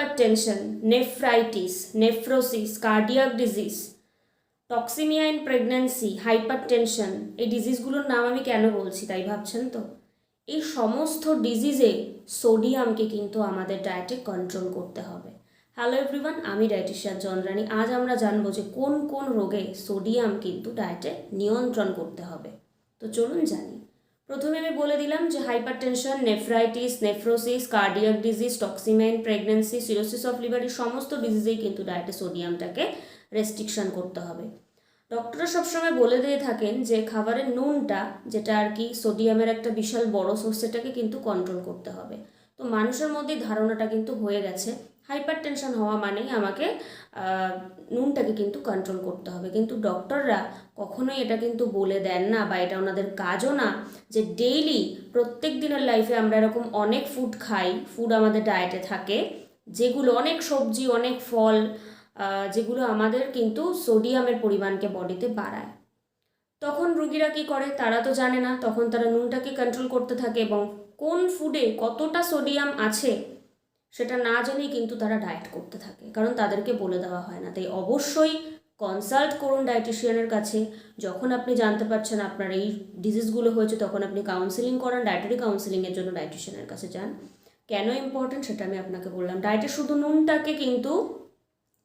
hypertension, nephritis, nephrosis, cardiac disease, toxaemia in pregnancy hypertension এই ডিজিজগুলোর নাম আমি কেন বলছি তাই ভাবছেন তো? এই সমস্ত ডিজিজে সোডিয়ামকে কিন্তু আমাদের ডায়েটে কন্ট্রোল করতে হবে। হ্যালো এভরিওয়ান আমি ডায়েটিশিয়ান চন্দ্রানী। আজ আমরা জানব যে কোন কোন রোগে সোডিয়াম কিন্তু ডায়েটে নিয়ন্ত্রণ করতে হবে। তো চলুন জানি। প্রথমে আমি বলে দিলাম যে hypertension, nephritis, nephrosis, cardiac disease টক্সিমেন pregnancy, cirrhosis of liver এই সমস্ত ডিজিজেই কিন্তু ডায়েটে সোডিয়ামটাকে রেস্ট্রিকশন করতে হবে। ডক্টররা সবসময় বলে দিয়ে থাকেন যে খাবারের নুনটা, যেটা আর কি সোডিয়ামের একটা বিশাল বড় সোর্স সেটাকে কিন্তু কন্ট্রোল করতে হবে। তো মানুষের মধ্যে ধারণাটা কিন্তু হয়ে গেছে হাইপার টেনশন হওয়া মানেই আমাকে নুনটাকে কিন্তু কন্ট্রোল করতে হবে। কিন্তু ডক্টররা কখনোই এটা কিন্তু বলে দেন না বা এটা ওনাদের কাজও না যে ডেইলি প্রত্যেক দিনের লাইফে আমরা এরকম অনেক ফুড খাই ফুড আমাদের ডায়েটে থাকে, যেগুলো অনেক সবজি, অনেক ফল যেগুলো আমাদের কিন্তু সোডিয়ামের পরিমাণকে বডিতে বাড়ায়। তখন রুগীরা কি করে? তারা তো জানে না। তখন তারা নুনটাকে কন্ট্রোল করতে থাকে এবং কোন ফুডে কতটা সোডিয়াম আছে সেটা না জেনেই কিন্তু তারা ডায়েট করতে থাকে। কারণ তাদেরকে বলে দেওয়া হয় না। তাই অবশ্যই কনসাল্ট করুন ডায়েটিশিয়ানের কাছে। যখন আপনি জানতে পারছেন আপনার এই ডিজিজগুলো হয়েছে, তখন আপনি কাউন্সিলিং করান ডায়েটারি কাউন্সিলিংয়ের জন্য ডায়েটিশিয়ানের কাছে যান। কেন ইম্পর্টেন্ট সেটা আমি আপনাকে বললাম। ডায়েটে শুধু নুনটাকে কিন্তু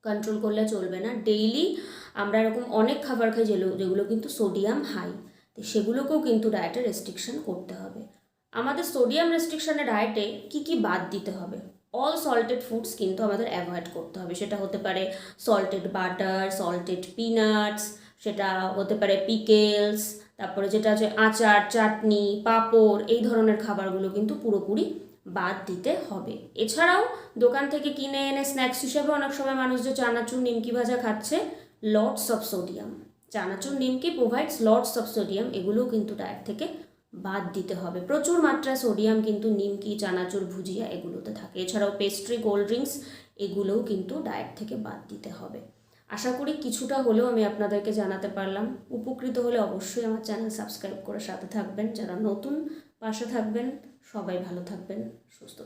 কন্ট্রোল করলে চলবে না। ডেইলি আমরা এরকম অনেক খাবার খাই যেগুলো যেগুলো কিন্তু সোডিয়াম হাই তো সেগুলোকেও কিন্তু ডায়েটে রেস্ট্রিকশন করতে হবে। আমাদের সোডিয়াম রেস্ট্রিকশনের ডায়েটে কি কি বাদ দিতে হবে? অল সল্টেড ফুডস কিন্তু আমাদের অ্যাভয়েড করতে হবে। সেটা হতে পারে সল্টেড বাটার সল্টেড পিনাটস সেটা হতে পারে পিকেলস তারপরে যেটা আছে আচার, চাটনি, পাঁপড়, এই ধরনের খাবারগুলো কিন্তু পুরোপুরি বাদ দিতে হবে। এছাড়াও দোকান থেকে কিনে এনে স্ন্যাক্স হিসেবে অনেক সময় মানুষ যে চানাচুর, নিমকি ভাজা খাচ্ছে lots of sodium chanachur, Nimki provides lots of sodium এগুলোও কিন্তু ডায়েট থেকে বাদ দিতে হবে। প্রচুর মাত্রায় সোডিয়াম কিন্তু নিমকি, চানাচুর, ভুজিয়া এগুলোতে থাকে। এছাড়াও পেস্ট্রি কোল্ড ড্রিঙ্কস এগুলোও কিন্তু ডায়েট থেকে বাদ দিতে হবে। আশা করি কিছুটা হলেও আমি আপনাদেরকে জানাতে পারলাম। উপকৃত হলে অবশ্যই আমার চ্যানেল সাবস্ক্রাইব করে সাথে থাকবেন। যারা নতুন, পাশে থাকবেন, সবাই ভালো থাকবেন, সুস্থ